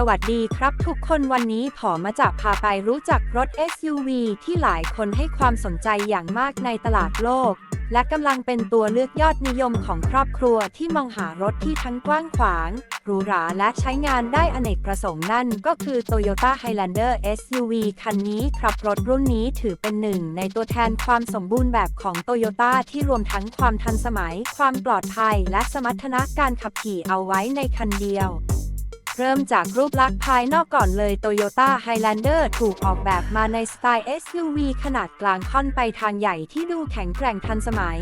สวัสดีครับทุกคนวันนี้ผอมาจะพาไปรู้จักรถ SUV ที่หลายคนให้ความสนใจอย่างมากในตลาดโลก และกำลังเป็นตัวเลือกยอดนิยมของครอบครัวที่มองหารถที่ทั้งกว้างขวาง หรูหราและใช้งานได้อเนกประสงค์นั่นก็คือ Toyota Highlander SUV คันนี้ครับรถรุ่นนี้ถือเป็นหนึ่งในตัวแทนความสมบูรณ์แบบของ Toyota ที่รวมทั้งความทันสมัย ความปลอดภัย และสมรรถนะการขับขี่เอาไว้ในคันเดียว เริ่มจากรูปลักษณ์ภายนอกก่อนเลย Toyota Highlander ถูกออกแบบมาในสไตล์ SUV ขนาดกลางค่อนไปทางใหญ่ที่ดูแข็งแกร่งทันสมัย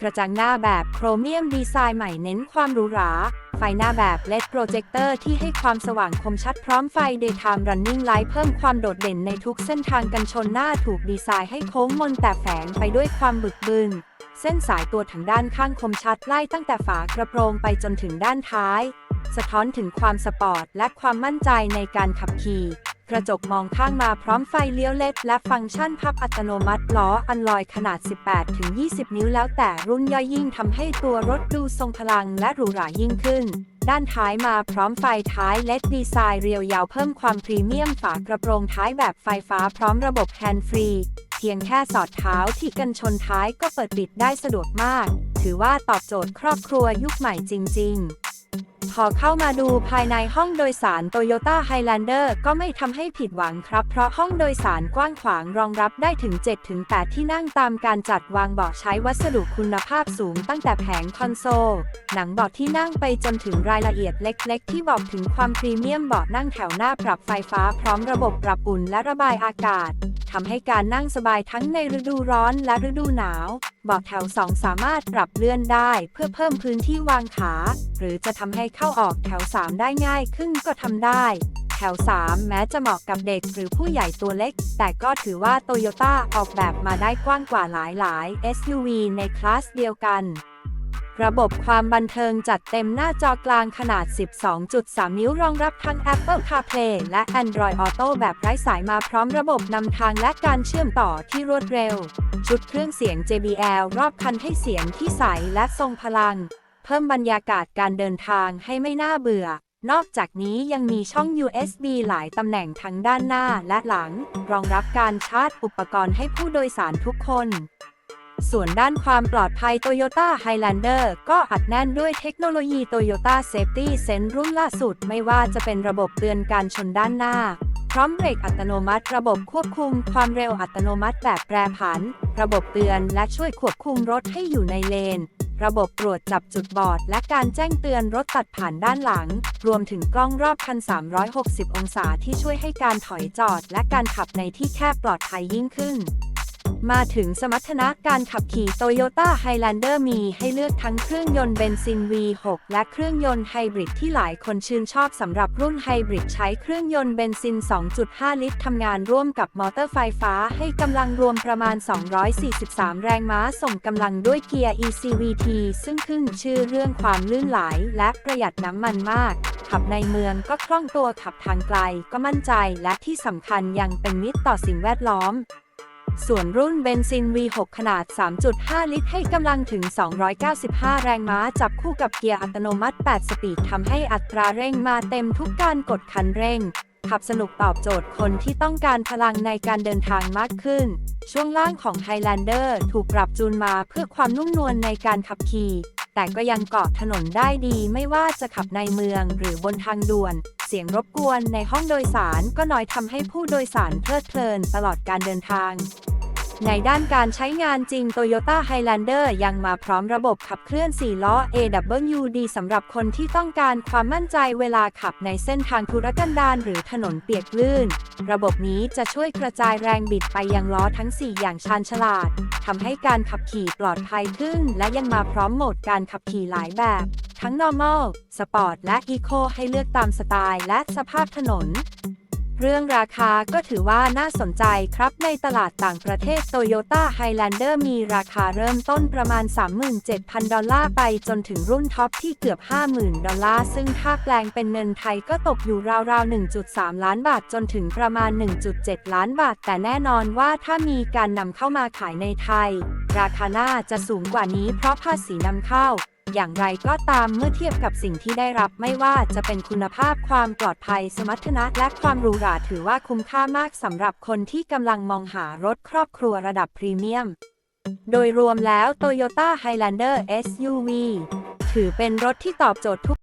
กระจังหน้าแบบโครเมียมดีไซน์ใหม่เน้นความหรูหรา ไฟหน้าแบบ LED Projector ที่ให้ความสว่างคมชัดพร้อมไฟ Daytime Running Light เพิ่มความโดดเด่นในทุกเส้นทางกันชนหน้าถูกดีไซน์ให้โค้งมนแต่แฝงไปด้วยความบึกบึนเส้นสายตัวถังด้านข้างคมชัดไล่ตั้งแต่ฝากระโปรงไปจนถึงด้านท้าย สะท้อนถึงความสปอร์ต และความมั่นใจในการขับขี่ กระจกมองข้างมาพร้อมไฟเลี้ยวเล็ด และฟังก์ชันพับอัตโนมัติล้ออันลอยขนาด 18-20 นิ้วแล้วแต่รุ่นย่อยยิ่งทำให้ตัวรถดูทรงพลังและหรูหรายิ่งขึ้น ด้านท้ายมาพร้อมไฟท้ายเลดดีไซน์เรียวยาวเพิ่มความพรีเมียมฝากระโปรงท้ายแบบไฟฟ้าพร้อมระบบแฮนด์ฟรีเพียงแค่สอดเท้าที่กันชนท้ายก็เปิดปิดได้สะดวกมาก ถือว่าตอบโจทย์ครอบครัวยุคใหม่จริง ๆ พอเข้ามาดูภายในห้องโดยสาร Toyota Highlander ก็ไม่ทำให้ผิดหวังครับ เพราะห้องโดยสารกว้างขวางรองรับได้ถึง 7-8 ที่นั่งตามการจัดวางเบาะใช้วัสดุคุณภาพสูงตั้งแต่แผงคอนโซล หนังเบาะที่นั่งไปจนถึงรายละเอียดเล็กๆ ที่บอกถึงความพรีเมียมเบาะนั่งแถวหน้าปรับไฟฟ้าพร้อมระบบปรับอุ่นและระบายอากาศทำให้การนั่งสบายทั้งในฤดูร้อนและฤดูหนาว เบาะแถว 2 สามารถปรับเลื่อนได้ เพื่อเพิ่มพื้นที่วางขาหรือจะทำให้เข้าออกแถว 3 ได้ง่ายขึ้นก็ทำได้ แถว 3 แม้จะเหมาะกับเด็กหรือผู้ใหญ่ตัวเล็ก แต่ก็ถือว่าโตโยต้าออกแบบมาได้กว้างกว่าหลาย ๆ SUV ในคลาสเดียวกันระบบความบันเทิงจัดเต็มหน้าจอกลางขนาด 12.3 นิ้วรองรับทั้ง Apple CarPlay และ Android Auto แบบไร้สายมาพร้อมระบบนำทางและการเชื่อมต่อที่รวดเร็ว ชุดเครื่องเสียง JBL รอบคันให้เสียงที่ใสและทรงพลัง เพิ่มบรรยากาศการเดินทางให้ไม่น่าเบื่อ นอกจากนี้ยังมีช่อง USB หลายตำแหน่งทั้งด้านหน้าและหลัง รองรับการชาร์จอุปกรณ์ให้ผู้โดยสารทุกคน ส่วนด้านความปลอดภัย Toyota Highlander ก็อัดแน่นด้วยเทคโนโลยี Toyota Safety Sense รุ่นล่าสุดไม่ว่าจะเป็นระบบเตือนการชนด้านหน้าพร้อมเบรกอัตโนมัติระบบควบคุมความเร็วอัตโนมัติแบบแปรผัน ระบบเตือนและช่วยควบคุมรถให้อยู่ในเลน ระบบตรวจจับจุดบอด และการแจ้งเตือนรถตัดผ่านด้านหลัง รวมถึงกล้องรอบคัน 360 องศาที่ช่วยให้การถอยจอด และการขับในที่แคบปลอดภัยยิ่งขึ้น มาถึงสมรรถนะการขับขี่ Toyota Highlander มีให้เลือกทั้งเครื่องยนต์เบนซิน V6 และเครื่องยนต์ไฮบริดที่หลายคนชื่นชอบสำหรับรุ่นไฮบริดใช้เครื่องยนต์เบนซิน 2.5 ลิตรทำงานร่วมกับมอเตอร์ไฟฟ้าให้กำลังรวมประมาณ 243 แรงม้าส่งกำลังด้วยเกียร์ ECVT ซึ่งขึ้นชื่อเรื่องความลื่นไหลและประหยัดน้ำมันมากขับในเมืองก็คล่องตัวขับทางไกลก็มั่นใจและที่สำคัญยังเป็นมิตรต่อสิ่งแวดล้อม ส่วนรุ่นเบนซิน V6 ขนาด 3.5 ลิตร ให้กำลังถึง 295 แรงม้า จับคู่กับเกียร์อัตโนมัติ 8 สปีดทำให้อัตราเร่งมาเต็มทุกการกดคันเร่ง ขับสนุกตอบโจทย์คนที่ต้องการพลังในการเดินทางมากขึ้น ช่วงล่างของ Highlander ถูกปรับจูนมาเพื่อความนุ่มนวลในการขับขี่ แต่ก็ยังเกาะถนนได้ดีไม่ว่าจะขับในเมืองหรือบนทางด่วนเสียงรบกวนในห้องโดยสารก็น้อยทำให้ผู้โดยสารเพลิดเพลินตลอดการเดินทาง ในด้านการใช้งานจริง Toyota Highlander ยังมาพร้อมระบบขับเคลื่อน 4 ล้อ AWD สำหรับคนที่ต้องการความมั่นใจเวลาขับในเส้นทางธุรกันดารหรือถนนเปียกลื่น ระบบนี้จะช่วยกระจายแรงบิดไปยังล้อทั้ง 4 อย่างชาญฉลาดทำให้การขับขี่ปลอดภัยขึ้น และยังมาพร้อมโหมดการขับขี่หลายแบบ ทั้ง normal sport และ eco ให้เลือกตามสไตล์และสภาพถนน เรื่องราคาก็ถือว่าน่าสนใจครับในตลาดต่างประเทศ Toyota Highlander มีราคาเริ่มต้นประมาณ 37,000 ดอลลาร์ไปจนถึงรุ่นท็อปที่เกือบ 50,000 ดอลลาร์ ซึ่งถ้าแปลงเป็นเงินไทยก็ตกอยู่ราวๆ 1.3 ล้านบาทจนถึงประมาณ 1.7 ล้านบาท แต่แน่นอนว่าถ้ามีการนำเข้ามาขายในไทย ราคาน่าจะสูงกว่านี้เพราะภาษีนำเข้า อย่างไรก็ตามเมื่อเทียบกับสิ่งที่ได้รับไม่ว่าจะเป็นคุณภาพความปลอดภัยสมรรถนะและความหรูหราถือว่าคุ้มค่ามากสำหรับคนที่กำลังมองหารถครอบครัวระดับพรีเมียม โดยรวมแล้ว Toyota Highlander SUV ถือเป็นรถที่ตอบโจทย์ทุก